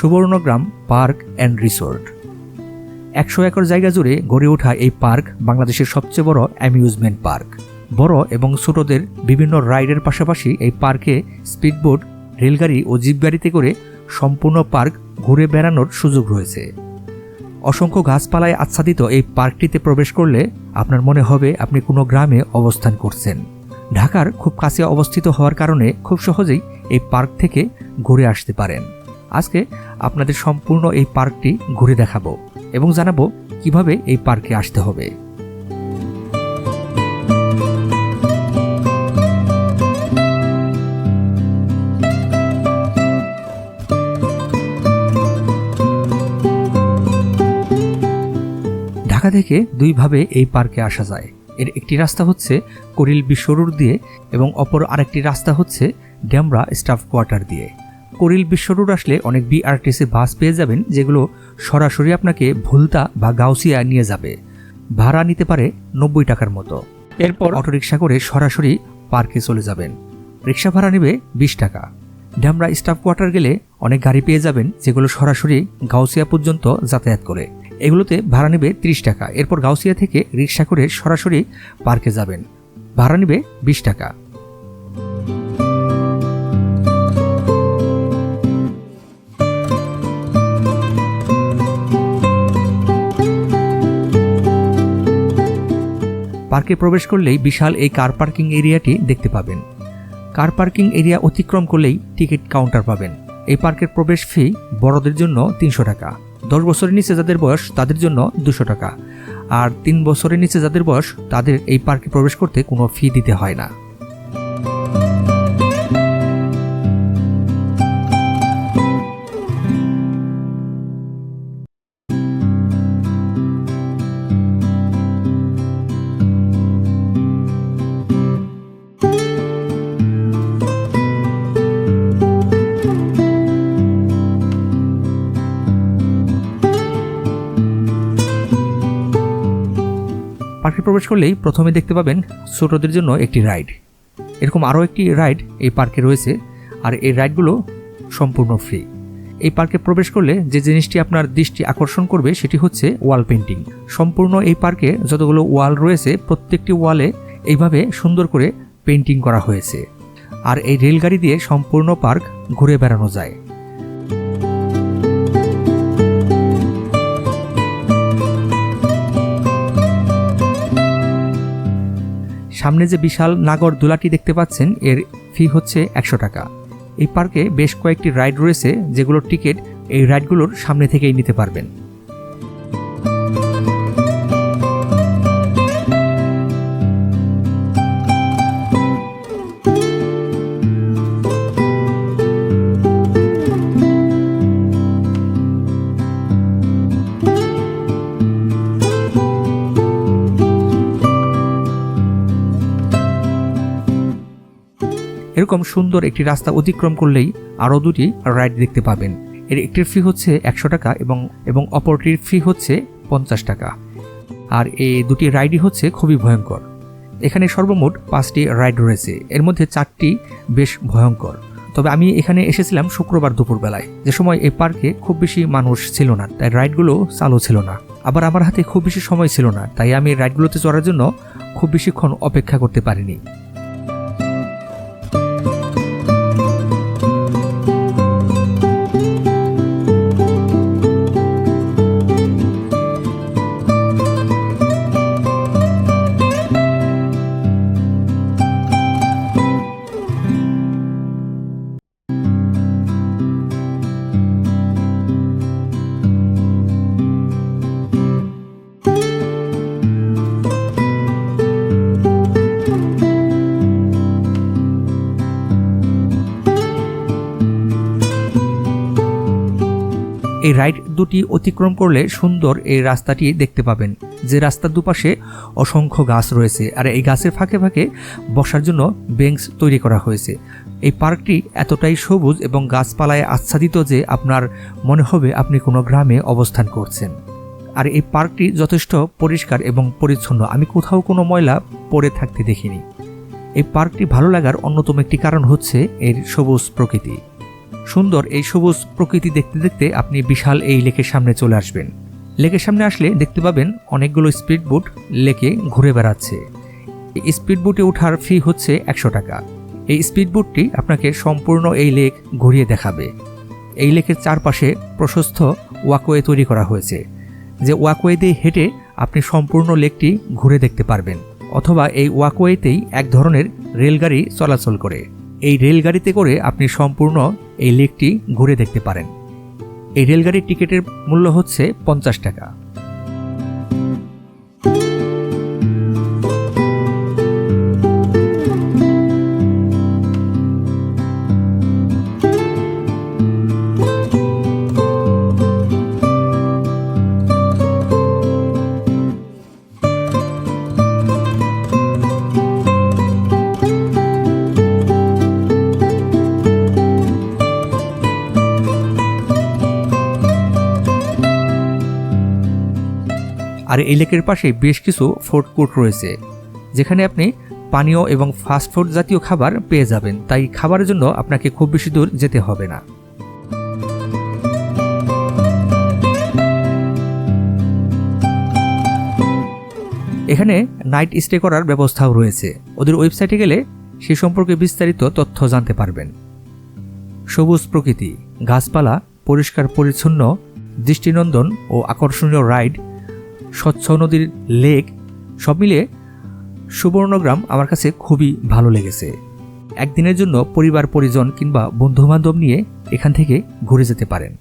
Subarnagram park and resort. একশো acre জায়গা জুড়ে গড়ে ওঠা এই পার্ক বাংলাদেশের সবচেয়ে বড় অ্যামিউজমেন্ট পার্ক। বড় এবং ছোটদের বিভিন্ন রাইডের পাশাপাশি এই পার্কে স্পিডবোট, রেলগাড়ি ও জিপগাড়িতে করে সম্পূর্ণ পার্ক ঘুরে বেড়ানোর সুযোগ রয়েছে। অসংখ্য গাছপালায় আচ্ছাদিত এই পার্কটিতে প্রবেশ করলে আপনার মনে হবে আপনি কোনো গ্রামে অবস্থান করছেন। ঢাকার খুব কাছে অবস্থিত হওয়ার কারণে খুব সহজেই এই পার্ক থেকে ঘুরে আসতে পারেন। আজকে আপনাদের সম্পূর্ণ এই পার্কটি ঘুরে দেখাবো এবং জানাব কীভাবে এই পার্কে আসতে হবে। ঢাকা থেকে দুইভাবে এই পার্কে আসা যায়। এর একটি রাস্তা হচ্ছে করিল বিশ্বরোড দিয়ে এবং অপর আরেকটি রাস্তা হচ্ছে ড্যামরা স্টাফ কোয়ার্টার দিয়ে। করিল বিশ্বরোড আসলে অনেক বিআরটিসি বাস পেয়ে যাবেন যেগুলো সরাসরি আপনাকে ভুলতা বা গাউসিয়া নিয়ে যাবে। ভাড়া নিতে পারে নব্বই টাকার মতো। এরপর? অটোরিকশা করে সরাসরি পার্কে চলে যাবেন। রিক্সা ভাড়া নেবে বিশ টাকা। ড্যামরা স্টাফ কোয়ার্টার গেলে অনেক গাড়ি পেয়ে যাবেন যেগুলো সরাসরি গাউসিয়া পর্যন্ত যাতায়াত করে। এগুলোতে ভাড়া নেবে ত্রিশ টাকা। এরপর গাউসিয়া থেকে রিক্সা করে সরাসরি পার্কে যাবেন। ভাড়া নেবে বিশ টাকা। পার্কে প্রবেশ করলেই বিশাল এই কার পার্কিং এরিয়াটি দেখতে পাবেন। কার পার্কিং এরিয়া অতিক্রম করলেই টিকিট কাউন্টার পাবেন। এই পার্কের প্রবেশ ফি বড়দের জন্য তিনশো টাকা। দশ বছরের নিচে যাদের বয়স তাদের জন্য দুশো টাকা। আর তিন বছরের নিচে যাদের বয়স তাদের এই পার্কে প্রবেশ করতে কোনো ফি দিতে হয় না। পার্কে প্রবেশ করলেই প্রথমে দেখতে পাবেন ছোটদের জন্য একটি রাইড। এরকম আরও একটি রাইড এই পার্কে রয়েছে, আর এই রাইডগুলো সম্পূর্ণ ফ্রি। এই পার্কে প্রবেশ করলে যে জিনিসটি আপনার দৃষ্টি আকর্ষণ করবে সেটি হচ্ছে ওয়াল পেন্টিং সম্পূর্ণ এই পার্কে যতগুলো ওয়াল রয়েছে, প্রত্যেকটি ওয়ালে এইভাবে সুন্দর করে পেন্টিং করা হয়েছে। আর এই রেলগাড়ি দিয়ে সম্পূর্ণ পার্ক ঘুরে বেড়ানো যায়। সামনে যে বিশাল নাগর দোলাটি দেখতে পাচ্ছেন, এর ফি হচ্ছে একশো টাকা। এই পার্কে বেশ কয়েকটি রাইড রয়েছে, যেগুলোর টিকিট এই রাইডগুলোর সামনে থেকেই নিতে পারবেন। এরকম সুন্দর একটি রাস্তা অতিক্রম করলেই আরও দুটি রাইড দেখতে পাবেন। এর একটির ফি হচ্ছে একশো টাকা এবং এবং অপরটির ফি হচ্ছে পঞ্চাশ টাকা। আর এই দুটি রাইডই হচ্ছে খুবই ভয়ঙ্কর। এখানে সর্বমোট পাঁচটি রাইড রয়েছে। এর মধ্যে চারটি বেশ ভয়ঙ্কর। তবে আমি এখানে এসেছিলাম শুক্রবার দুপুরবেলায়। যে সময় এই পার্কে খুব বেশি মানুষ ছিল না, তাই রাইডগুলো চালু ছিল না। আবার আমার হাতে খুব বেশি সময় ছিল না, তাই আমি রাইডগুলোতে চড়ার জন্য খুব বেশিক্ষণ অপেক্ষা করতে পারিনি। এই রাইড দুটি অতিক্রম করলে সুন্দর এই রাস্তাটি দেখতে পাবেন। যে রাস্তার দুপাশে অসংখ্য গাছ রয়েছে আর এই গাছের ফাঁকে ফাঁকে বসার জন্য বেঞ্চ তৈরি করা হয়েছে। এই পার্কটি এতটাই সবুজ এবং গাছপালায় আচ্ছাদিত যে আপনার মনে হবে আপনি কোনো গ্রামে অবস্থান করছেন। আর এই পার্কটি যথেষ্ট পরিষ্কার এবং পরিচ্ছন্ন। আমি কোথাও কোনো ময়লা পড়ে থাকতে দেখিনি। এই পার্কটি ভালো লাগার অন্যতম একটি কারণ হচ্ছে এর সবুজ প্রকৃতি। সুন্দর এই সবুজ প্রকৃতি দেখতে দেখতে আপনি বিশাল এই লেকের সামনে চলে আসবেন। লেকের সামনে আসলে দেখতে পাবেন অনেকগুলো স্পিড বোট লেকে ঘুরে বেড়াচ্ছে। এই স্পিড বোটে ওঠার ফি হচ্ছে একশো টাকা। এই স্পিড বোটটি আপনাকে সম্পূর্ণ এই লেক ঘুরিয়ে দেখাবে। এই লেকের চারপাশে প্রশস্ত ওয়াকওয়ে তৈরি করা হয়েছে, যে ওয়াকওয়ে দিয়ে হেঁটে আপনি সম্পূর্ণ লেকটি ঘুরে দেখতে পারবেন, অথবা এই ওয়াকওয়েতেই এক ধরনের রেলগাড়ি চলাচল করে। এই রেলগাড়িতে করে আপনি সম্পূর্ণ এই লেকটি ঘুরে দেখতে পারেন। এই রেলগাড়ির টিকিটের মূল্য হচ্ছে পঞ্চাশ টাকা। আর এই লেকের পাশে বেশ কিছু ফুড কোর্ট রয়েছে, যেখানে আপনি পানীয় এবং ফাস্টফুড জাতীয় খাবার পেয়ে যাবেন। তাই খাবারের জন্য আপনাকে খুব বেশি দূর যেতে হবে না। এখানে নাইট স্টে করার ব্যবস্থাও রয়েছে। ওদের ওয়েবসাইটে গেলে সে সম্পর্কে বিস্তারিত তথ্য জানতে পারবেন। সবুজ প্রকৃতি, গাছপালা পরিষ্কার পরিচ্ছন্ন দৃষ্টিনন্দন ও আকর্ষণীয় রাইড স্বচ্ছ নদীর লেক, সব মিলিয়ে সুবর্ণগ্রাম আমার কাছে খুবই ভালো লেগেছে। একদিনের জন্য পরিবার, পরিজন কিংবা বন্ধুবান্ধব নিয়ে এখান থেকে ঘুরে যেতে পারেন।